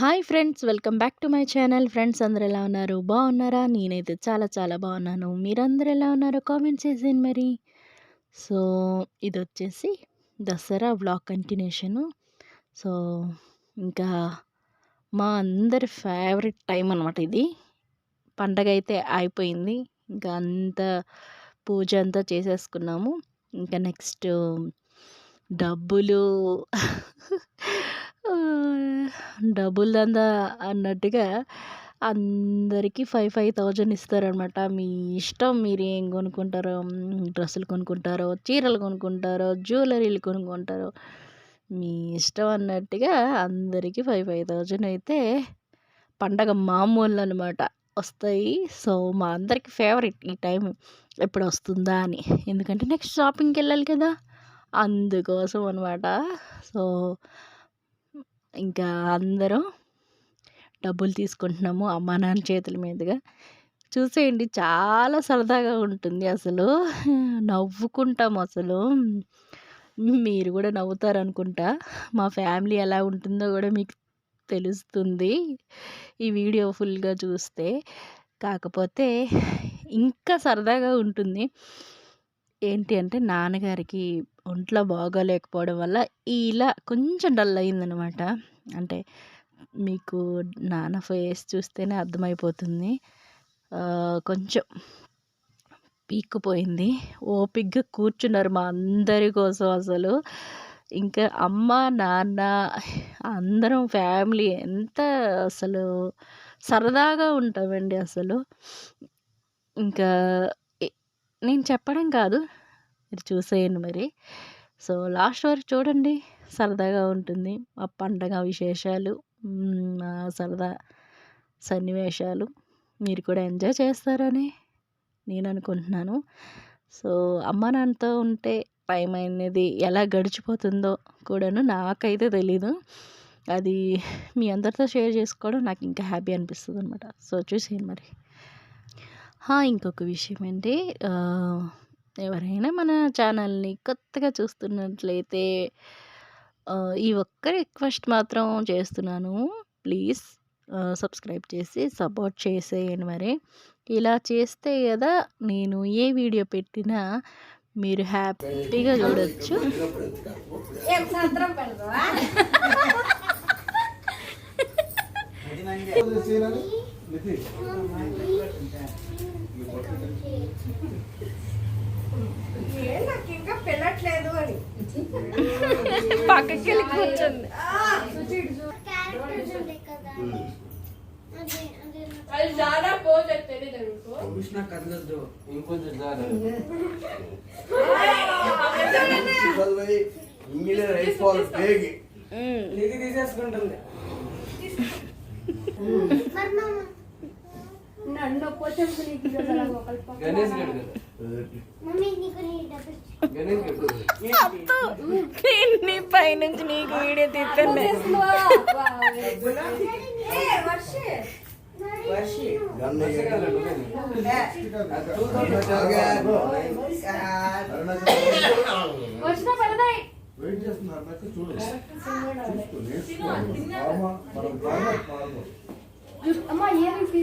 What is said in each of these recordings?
Hi friends welcome back to my channel. Friends అందరు ఎలా ఉన్నారు? బాగున్నారా? నేనైతే చాలా చాలా బాగున్నాను. మీరందరూ ఎలా ఉన్నారో? కామెంట్ చేసేయండి మరి. సో ఇది వచ్చేసి దసరా బ్లాగ్ కంటిన్యూషను. సో ఇంకా మా అందరి ఫేవరెట్ టైం అనమాట ఇది. పండగ అయితే అయిపోయింది. ఇంకా అంత పూజ అంతా చేసేసుకున్నాము. ఇంకా నెక్స్ట్ డబ్బులు డబ్బులు దందా అన్నట్టుగా అందరికీ ఫైవ్ ఫైవ్ థౌజండ్ ఇస్తారనమాట మీ ఇష్టం మీరు ఏం కొనుక్కుంటారో డ్రెస్సులు కొనుక్కుంటారో చీరలు కొనుక్కుంటారో జ్యువెలరీలు కొనుక్కుంటారో మీ ఇష్టం అన్నట్టుగా అందరికీ ఫైవ్ ఫైవ్ థౌజండ్ అయితే పండగ మామూలు అనమాట వస్తాయి. సో మా అందరికి ఫేవరెట్ ఈ టైం ఎప్పుడు వస్తుందా అని. ఎందుకంటే నెక్స్ట్ షాపింగ్కి వెళ్ళాలి కదా. అందుకోసం అనమాట సో ఇంకా అందరం డబ్బులు తీసుకుంటున్నాము అమ్మా నాన్న చేతుల మీదుగా. చూసేయండి చాలా సరదాగా ఉంటుంది అసలు. నవ్వుకుంటాము అసలు. మీరు కూడా నవ్వుతారు అనుకుంటా మా ఫ్యామిలీ ఎలా ఉంటుందో కూడా మీకు తెలుస్తుంది. ఈ వీడియో ఫుల్గా చూస్తే. కాకపోతే ఇంకా సరదాగా ఉంటుంది. ఏంటి అంటే నాన్నగారికి ఒంట్లో బాగోలేకపోవడం వల్ల ఇలా కొంచెం డల్ అయిందనమాట. అంటే మీకు నాన్న ఫేస్ చూస్తేనే అర్థమైపోతుంది. కొంచెం పీక్కుపోయింది. ఓపిగ్గా కూర్చున్నారు మా అందరి కోసం అసలు. ఇంకా అమ్మ నాన్న అందరం ఫ్యామిలీ ఎంత అసలు సరదాగా ఉంటామండి అసలు. ఇంకా నేను చెప్పడం కాదు. మీరు చూసేయండి మరి. సో లాస్ట్ వరకు చూడండి. సరదాగా ఉంటుంది. ఆ పండగ విశేషాలు సరదా సన్నివేశాలు మీరు కూడా ఎంజాయ్ చేస్తారని నేను అనుకుంటున్నాను. సో అమ్మ నాన్నతో ఉంటే టైం అనేది ఎలా గడిచిపోతుందో కూడాను నాకైతే తెలీదు. అది మీ అందరితో షేర్ చేసుకోవడం నాకు ఇంకా హ్యాపీ అనిపిస్తుంది అనమాట సో చూసేయండి మరి. ఇంకొక విషయం ఏంటి ఎవరైనా మన ఛానల్ని కొత్తగా చూస్తున్నట్లయితే ఈ ఒక్క రిక్వెస్ట్ మాత్రం చేస్తున్నాను ప్లీజ్ సబ్స్క్రైబ్ చేసి సపోర్ట్ చేసేయండి మరి ఇలా చేస్తే కదా నేను ఏ వీడియో పెట్టినా మీరు హ్యాపీగా చూడొచ్చు నాకు ఇంకా పెళ్ళట్లేదు అని. పక్కకి వెళ్ళి కూర్చుంది అది జారా పోజ్ తెలియదు అనుకో కృష్ణ కదలద్దు ఇంకొంచెం జారా ఇంగిలే అయిపోవాలి పేగి. ఇది తీసేసుకుంటుంది. నన్ను కొంచెం నీకు గణేష్ గడు కదా గణేష్ గడు నీ పైనుంచి నీకు వీడియో తీస్తాను. వర్షే. వర్షి. గన్న వచ్చిన పడదాయి వెయిట్ చేస్తున్నారు నాకు చూడు. చూస్తూ నేర్చుకోవాలి మామ మనం బాగా పాడము అమ్మా ఏమి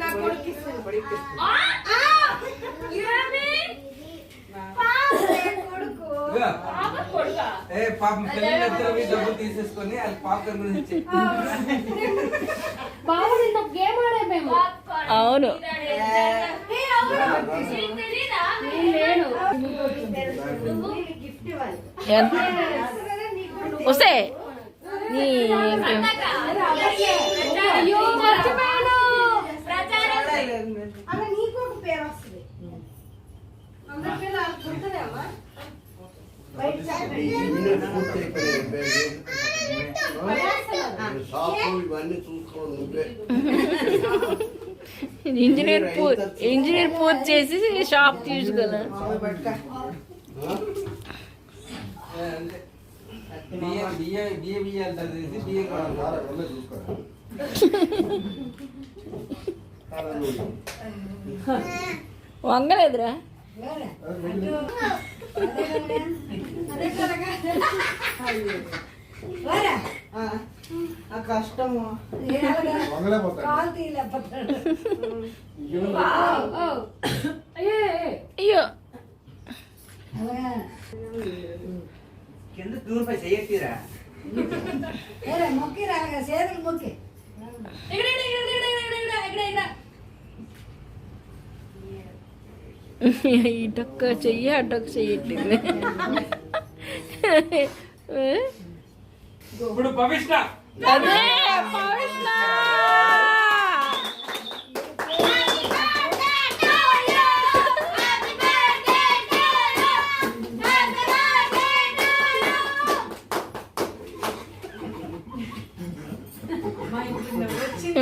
నా కొడుకు. ఏ పాపం పిల్లలిద్దరూ మీ డబ్బులు తీసేసుకొని అది పాపం గురించి బాబు నిన్న గేమ్ ఆడే మేము. అవును. నేను ఎంత వస్తే నీ ఇంకేం అయ్యో మర్చిపోయాను అలా నీకు ఒక పేరు వస్తుంది అందరి పేరు వాళ్ళకి గుర్తుందేమ్మా బయట చాపండి. ఇవన్నీ చూసుకోండి నువ్వే ఇంజనీర్ పూ ఇంజనీర్ పూర్తి చేసి షాప్ తీసుకెళ్ళా ఏ, అంతే బియ్యం బియ్యం బియ్యం బియ్యం అంటారు తీసి బియ్యం కావాలి సారా, వెళ్ళే చూసుకో. సారా, నువ్వు. వంగలేదురా అదే. ఆ కష్టము. అయ్యో. కింద దూరిపై మొక్కి రాగా చేతులు మొక్కి. ఇటొక్క చెయ్యి అటొక్క చెయ్యట్లేదు ఇప్పుడు భవిష్ట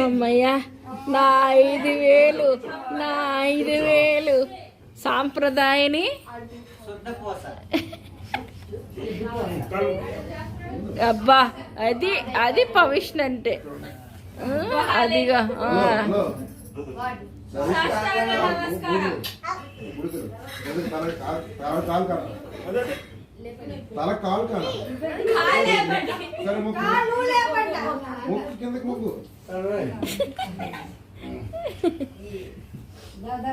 అమ్మయ్యా నా ఐదు వేలు నా ఐదు వేలు. సాంప్రదాయని? అబ్బా అది అది పవిష్ణ అంటే అదిగా తల కాలు సరే ముక్కు ముక్కు కిందకి ముక్కు దాదా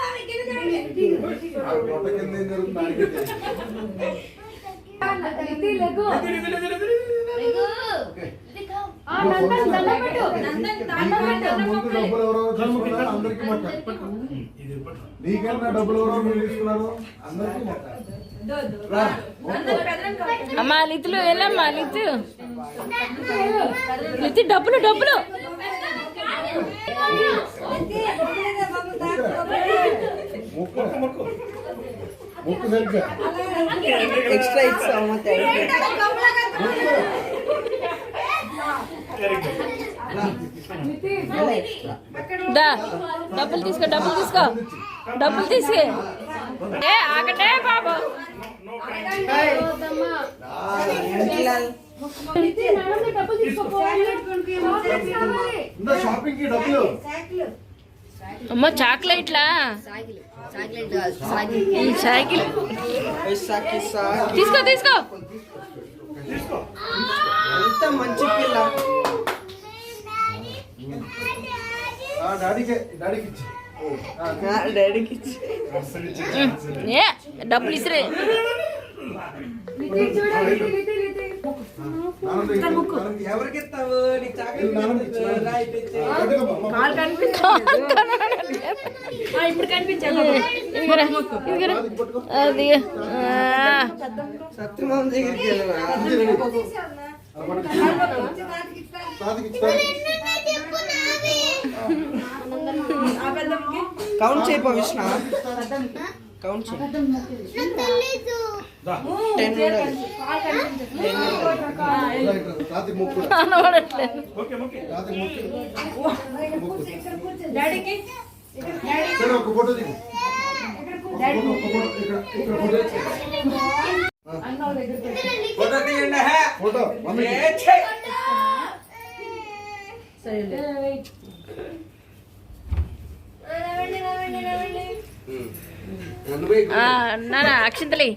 ముందు డబ్బులు ఎవరెవరు తీసుకున్నారో అందరికీ మొక్క నీకంటే డబ్బులు ఎవరెవరు తీసుకున్నారు అందరికీ మొక్క రా, మొక్కు. అమ్మా లితులు వెళ్ళమ్మా లితు. లితు డబ్బులు డబ్బులు. మొక్కు మొక్కు మొక్కు సరిగ్గా ఎక్స్ట్రా ఇస్తాము మొక్కు దా డబ్బులు తీసుకో డబ్బులు తీసుకో డబ్బులు తీసుకో ఏ ఆగటే బాబు వద్దమ్మా. ఇది నాన్న డబ్బులు తీసుకోపో. చాక్లెట్స్ కావాలి. ఇందా షాపింగ్కి డబ్బులు అమ్మ చాక్లెట్లా? ఈ సైకిల్. తీసుకో తీసుకో. అంత మంచి పిల్ల. డబ్బులు ఇసిరే. ఇప్పుడు అది దగ్గరికి కౌంట్ చేయి కౌంట్ చేయి. సరే ఫోటో దిగు ఇక్కడ ఇక్కడ ఫోటో అన్న వాళ్ళ దగ్గర పెట్టు. ఫోటో తీయండి హే. ఫోటో మమ్మీ ఏ ఛే. సరేలే. నవ్వండి నవ్వండి నవ్వండి ఉమ్. నన్ను పోయి నానా అక్షింతలి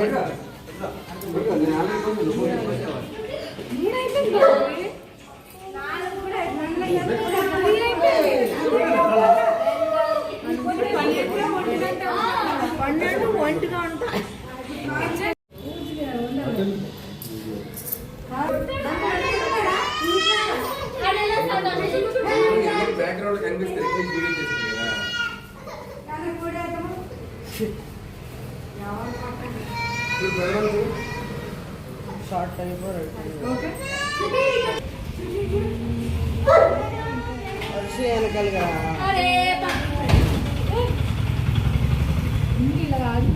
నేను ఆల్రెడీ కొంచెం ఫోటో పెట్టాను. బ్యాక్గ్రౌండ్ కనిపిస్తే రిక్వెస్ట్ డిలీట్ చేస్తుంది కదా ఇప్పుడు ప్రజలకు షార్ట్ వెనకాలగా. ఇలా కాదు.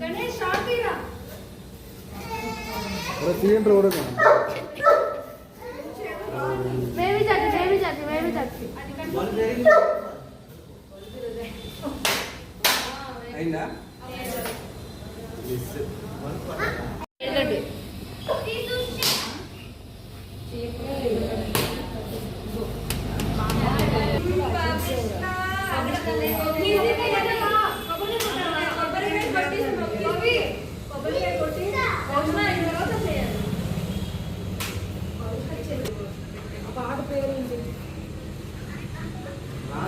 గణేష్ షార్ట్ తీరా తీయండి రోడ్ బేబీ చట్టి బేబీ చట్టి బేబీ చట్టి అయిందా?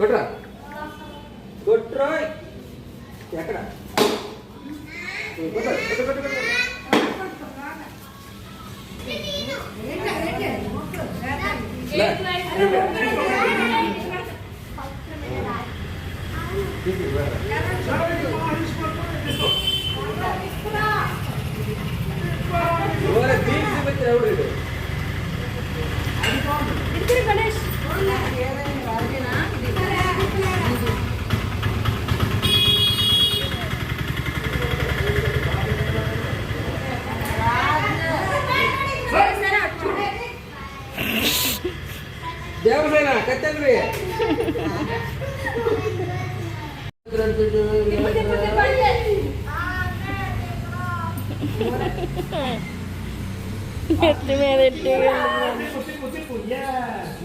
விட்றேன்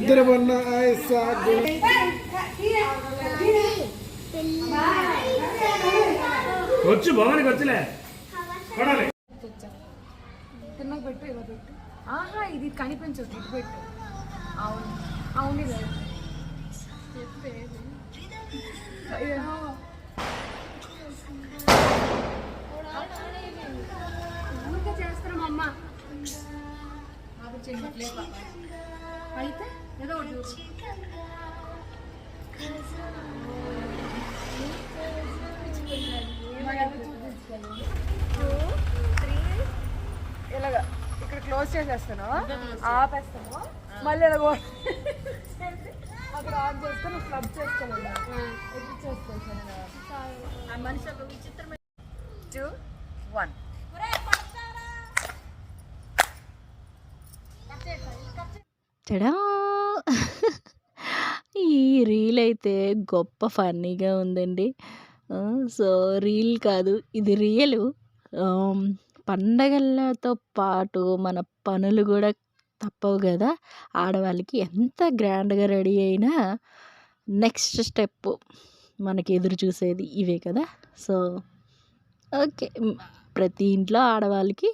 ఇద్దరు వన్న ఐసా వచ్చు భవానికి వచ్చలే పడాలి తిన్నగా పెట్టు ఇలా పెట్టు ఆహా ఇది కనిపించదు ఇటు పెట్టు అవును అవును. ఊరికే చేస్తున్నాం అమ్మ. అయితే ఏదో ఒకటి. ఇలాగా ఇక్కడ క్లోజ్ చేసేస్తాను ఆపేస్తాను మళ్ళీ ఇలా అక్కడ ఆన్ చేసుకొని క్లబ్ చేసుకోవాలి. ఆ మనిషి ఒక విచిత్రమైన టూ వన్ చడా. రీల్ అయితే గొప్ప ఫన్నీగా ఉందండి. సో రీల్ కాదు ఇది రియల్. పండగలతో పాటు మన పనులు కూడా తప్పవు కదా. ఆడవాళ్ళకి ఎంత గ్రాండ్గా రెడీ అయినా నెక్స్ట్ స్టెప్ మనకి ఎదురు చూసేది ఇవే కదా. So okay. ప్రతి ఇంట్లో ఆడవాళ్ళకి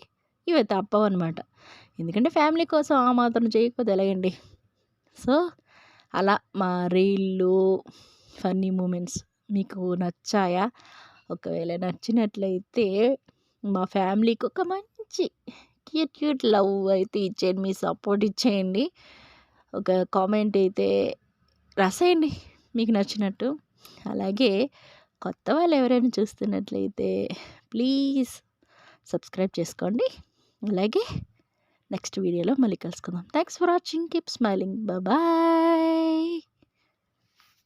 ఇవే తప్పవు అనమాట ఎందుకంటే ఫ్యామిలీ కోసం ఆ మాత్రం చేయకపోతే ఎలాగండి? సో అలా మా రీళ్ళు ఫన్నీ మూమెంట్స్ మీకు నచ్చాయా? ఒకవేళ నచ్చినట్లయితే మా ఫ్యామిలీకి ఒక మంచి క్యూట్ క్యూట్ లవ్ అయితే ఇచ్చేయండి. మీ సపోర్ట్ ఇచ్చేయండి. ఒక కామెంట్ అయితే రాసేయండి మీకు నచ్చినట్టు. అలాగే కొత్త వాళ్ళు ఎవరైనా చూస్తున్నట్లయితే ప్లీజ్ సబ్స్క్రైబ్ చేసుకోండి. అలాగే నెక్స్ట్ వీడియోలో మళ్ళీ కలుసుకుందాం. Thanks for watching keep smiling bye